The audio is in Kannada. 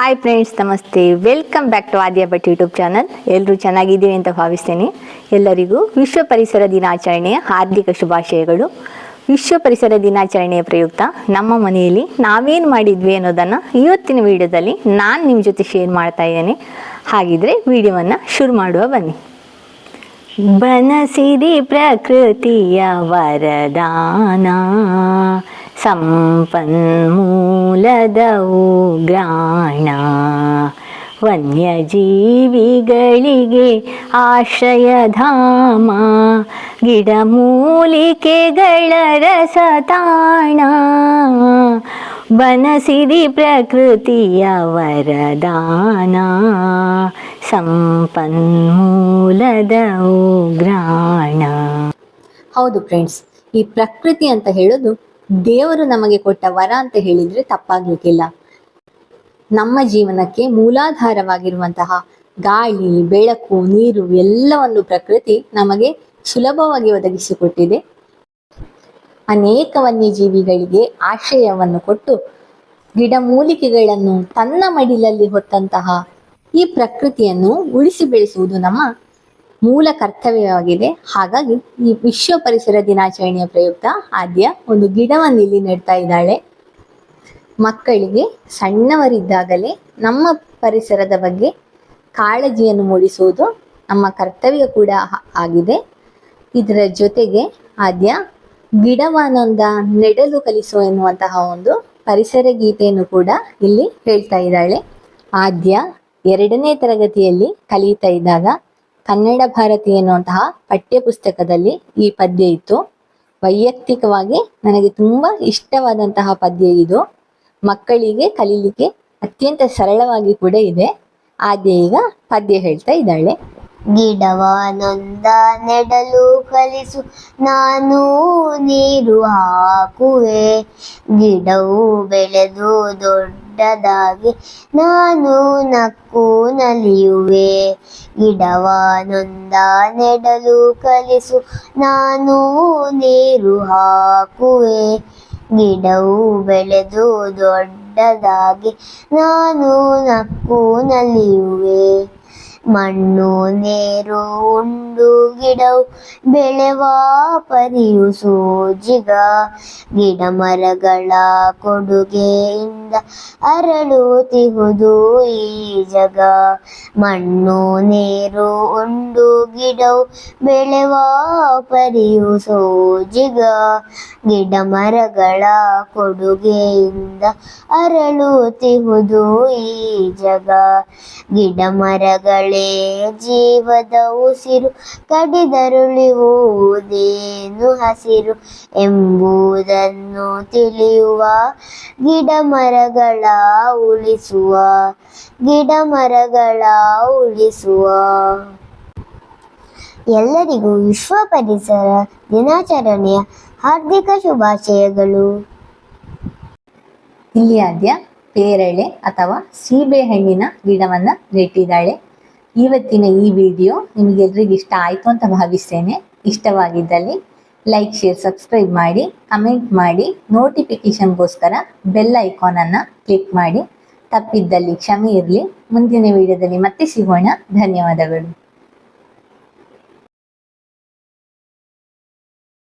ಹಾಯ್ ಫ್ರೆಂಡ್ಸ್ ನಮಸ್ತೆ. Welcome back to Aadya Bhat YouTube channel ಎಲ್ಲರೂ ಚೆನ್ನಾಗಿದ್ದೀವಿ ಅಂತ ಭಾವಿಸ್ತೇನೆ. ಎಲ್ಲರಿಗೂ ವಿಶ್ವ ಪರಿಸರ ದಿನಾಚರಣೆಯ ಹಾರ್ದಿಕ ಶುಭಾಶಯಗಳು. ವಿಶ್ವ ಪರಿಸರ ದಿನಾಚರಣೆಯ ಪ್ರಯುಕ್ತ ನಮ್ಮ ಮನೆಯಲ್ಲಿ ನಾವೇನು ಮಾಡಿದ್ವಿ ಅನ್ನೋದನ್ನು ಇವತ್ತಿನ ವಿಡಿಯೋದಲ್ಲಿ ನಾನು ನಿಮ್ಮ ಜೊತೆ ಶೇರ್ ಮಾಡ್ತಾ ಇದ್ದೇನೆ. ಹಾಗಿದ್ರೆ ವಿಡಿಯೋವನ್ನು ಶುರು ಮಾಡುವ ಬನ್ನಿ. ಬನಸಿರಿ ಪ್ರಕೃತಿಯ ವರದಾನ. ಸಂಪನ್ಮೂಲದ ಗ್ರಾಣ ವನ್ಯಜೀವಿಗಳಿಗೆ ಆಶ್ರಯಧಾಮ ಗಿಡಮೂಲಿಕೆಗಳ ರಸತಾಣ, ಬನಸಿರಿ ಪ್ರಕೃತಿಯ ವರದಾನ ಸಂಪನ್ಮೂಲದ ಗ್ರಾಣ ಹೌದು ಫ್ರೆಂಡ್ಸ್ ಈ ಪ್ರಕೃತಿ ಅಂತ ಹೇಳೋದು ದೇವರು ನಮಗೆ ಕೊಟ್ಟ ವರ ಅಂತ ಹೇಳಿದ್ರೆ ತಪ್ಪಾಗ್ಲಿಕ್ಕಿಲ್ಲ. ನಮ್ಮ ಜೀವನಕ್ಕೆ ಮೂಲಾಧಾರವಾಗಿರುವಂತಹ ಗಾಳಿ, ಬೆಳಕು, ನೀರು ಎಲ್ಲವನ್ನು ಪ್ರಕೃತಿ ನಮಗೆ ಸುಲಭವಾಗಿ ಒದಗಿಸಿಕೊಟ್ಟಿದೆ. ಅನೇಕ ವನ್ಯಜೀವಿಗಳಿಗೆ ಆಶ್ರಯವನ್ನು ಕೊಟ್ಟು ಗಿಡಮೂಲಿಕೆಗಳನ್ನು ತನ್ನ ಮಡಿಲಲ್ಲಿ ಹೊತ್ತಂತಹ ಈ ಪ್ರಕೃತಿಯನ್ನು ಉಳಿಸಿ ಬೆಳೆಸುವುದು ನಮ್ಮ ಮೂಲ ಕರ್ತವ್ಯವಾಗಿದೆ. ಹಾಗಾಗಿ ಈ ವಿಶ್ವ ಪರಿಸರ ದಿನಾಚರಣೆಯ ಪ್ರಯುಕ್ತ ಆದ್ಯ ಒಂದು ಗಿಡವನ್ನು ಇಲ್ಲಿ ನೆಡ್ತಾ ಇದ್ದಾಳೆ. ಮಕ್ಕಳಿಗೆ ಸಣ್ಣವರಿದ್ದಾಗಲೇ ನಮ್ಮ ಪರಿಸರದ ಬಗ್ಗೆ ಕಾಳಜಿಯನ್ನು ಮೂಡಿಸುವುದು ನಮ್ಮ ಕರ್ತವ್ಯ ಕೂಡ ಆಗಿದೆ. ಇದರ ಜೊತೆಗೆ ಆದ್ಯ ಗಿಡವಾನಂದ ನೆಡಲು ಕಲಿಸು ಎನ್ನುವಂತಹ ಒಂದು ಪರಿಸರ ಗೀತೆಯನ್ನು ಕೂಡ ಇಲ್ಲಿ ಹೇಳ್ತಾ ಇದ್ದಾಳೆ. ಆದ್ಯ ಎರಡನೇ ತರಗತಿಯಲ್ಲಿ ಕಲಿತಾ ಇದ್ದಾಗ ಕನ್ನಡ ಭಾರತಿ ಎನ್ನುವಂತಹ ಪಠ್ಯಪುಸ್ತಕದಲ್ಲಿ ಈ ಪದ್ಯ ಇತ್ತು. ವೈಯಕ್ತಿಕವಾಗಿ ನನಗೆ ತುಂಬ ಇಷ್ಟವಾದಂತಹ ಪದ್ಯ ಇದು. ಮಕ್ಕಳಿಗೆ ಕಲೀಲಿಕ್ಕೆ ಅತ್ಯಂತ ಸರಳವಾಗಿ ಕೂಡ ಇದೆ. ಆದ್ಯ ಈಗ ಪದ್ಯ ಹೇಳ್ತಾ ಇದ್ದಾಳೆ. ಗಿಡವನೊಂದ ನೆಡಲು ಕಲಿಸು, ನಾನು ನೀರು ಹಾಕುವೆ. ಗಿಡವು ಬೆಳೆದು ದೊಡ್ಡದಾಗಿ ನಾನು ನಕ್ಕು ನಲಿಯುವೆ. ಗಿಡವನೊಂದ ನೆಡಲು ಕಲಿಸು, ನಾನು ನೀರು ಹಾಕುವೆ. ಗಿಡವು ಬೆಳೆದು ದೊಡ್ಡದಾಗಿ ನಾನು ನಕ್ಕು ನಲಿಯುವೆ. ಮಣ್ಣು, ನೀರು ಉಂಡು ಗಿಡವು ಬೆಳೆವ ಪರಿಯು ಸೋಜಿಗ. ಗಿಡ ಮರಗಳ ಕೊಡುಗೆಯಿಂದ ಅರಳುತ್ತಿಹುದು ಈ ಜಗ. ಮಣ್ಣು, ನೀರು ಉಂಡು ಗಿಡವು ಬೆಳೆವ ಪರಿಯು ಸೋಜಿಗ. ಗಿಡ ಮರಗಳ ಕೊಡುಗೆಯಿಂದ ಅರಳುತ್ತಿಹುದು ಈ ಜಗ. ಗಿಡ ಮರಗಳೇ ಜೀವದ ಉಸಿರು ಕಡಿದರುಳಿಯುವುದೇನು ಹಸಿರು ಎಂಬುದನ್ನು ತಿಳಿಯುವ ಗಿಡ ಮರಗಳ ಉಳಿಸುವ ಗಿಡ ಮರಗಳ ಉಳಿಸುವ. ಎಲ್ಲರಿಗೂ ವಿಶ್ವ ಪರಿಸರ ದಿನಾಚರಣೆಯ ಹಾರ್ದಿಕ ಶುಭಾಶಯಗಳು. ಆದ್ಯ ಪೇರಳೆ ಅಥವಾ ಸೀಬೆಹಣ್ಣಿನ ಗಿಡವನ್ನ ನೆಟ್ಟಿದ್ದಾಳೆ. ಇವತ್ತಿನ ಈ ವಿಡಿಯೋ ನಿಮಗೆಲ್ರಿಗೂ ಇಷ್ಟ ಆಯ್ತು ಅಂತ ಭಾವಿಸ್ತೇನೆ. ಇಷ್ಟವಾಗಿದ್ದಲ್ಲಿ ಲೈಕ್, ಶೇರ್, ಸಬ್ಸ್ಕ್ರೈಬ್ ಮಾಡಿ, ಕಮೆಂಟ್ ಮಾಡಿ ನೋಟಿಫಿಕೇಶನ್ಗೋಸ್ಕರ ಬೆಲ್ ಐಕಾನನ್ನು ಕ್ಲಿಕ್ ಮಾಡಿ. ತಪ್ಪಿದ್ದಲ್ಲಿ ಕ್ಷಮೆ ಇರಲಿ. ಮುಂದಿನ ವಿಡಿಯೋದಲ್ಲಿ ಮತ್ತೆ ಸಿಗೋಣ. ಧನ್ಯವಾದಗಳು.